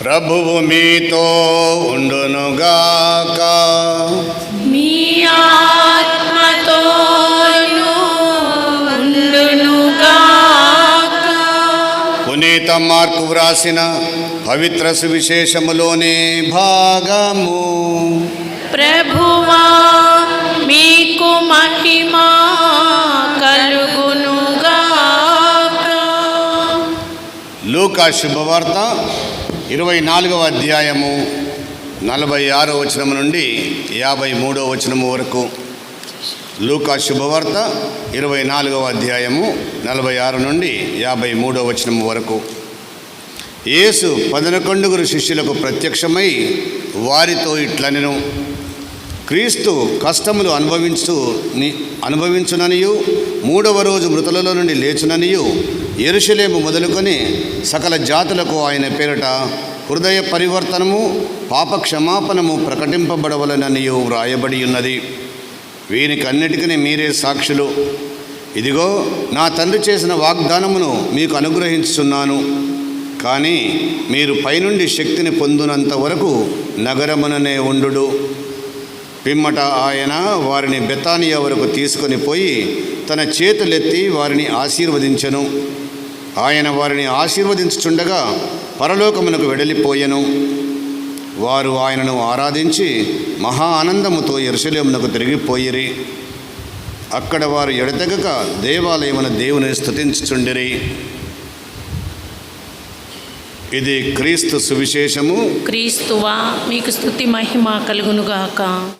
ప్రభువు మీతో ఉండునుగాక. మీ ఉండునుగాక. పునీత మార్కు వ్రాసిన పవిత్ర సువిశేషములోని భాగము. ప్రభువా మీకు మహిమా కలుగునుగాక. లూకా శుభవార్త. ఇరవై నాలుగవ అధ్యాయము నలభై ఆరో వచనం నుండి యాభై మూడో వచనము వరకు. లూకా శుభవార్త ఇరవై నాలుగవ అధ్యాయము నలభై ఆరు నుండి యాభై మూడో వచనము వరకు. యేసు పదనకొండుగురు శిష్యులకు ప్రత్యక్షమై వారితో ఇట్లనెను క్రీస్తు కష్టములు అనుభవించు అనుభవించుననియు మూడవ రోజు మృతులలో నుండి లేచుననియు ఎరుషలేము మొదలుకొని సకల జాతులకు ఆయన పేరిట హృదయ పరివర్తనము పాప క్షమాపణము ప్రకటింపబడవలననియు వ్రాయబడి ఉన్నది. వీనికన్నిటికీ మీరే సాక్షులు. ఇదిగో నా తండ్రి చేసిన వాగ్దానమును మీకు అనుగ్రహించుచున్నాను. కానీ మీరు పైనుండి శక్తిని పొందునంత వరకు నగరముననే ఉండుడు పిమ్మట ఆయన వారిని బెతానియా వరకు తీసుకొని పోయి తన చేతులెత్తి వారిని ఆశీర్వదించెను. ఆయన వారిని ఆశీర్వదించుచుండగా పరలోకమునకు వెడలిపోయెను. వారు ఆయనను ఆరాధించి మహా ఆనందముతో ఎరుసలేమునకు తిరిగిపోయిరి. అక్కడ వారు ఎడతెగక దేవాలయమున దేవుని స్థుతించుచుండిరి ఇది క్రీస్తు సువిశేషము. క్రీస్తువా మీకు స్థుతి మహిమ కలుగునుగాక.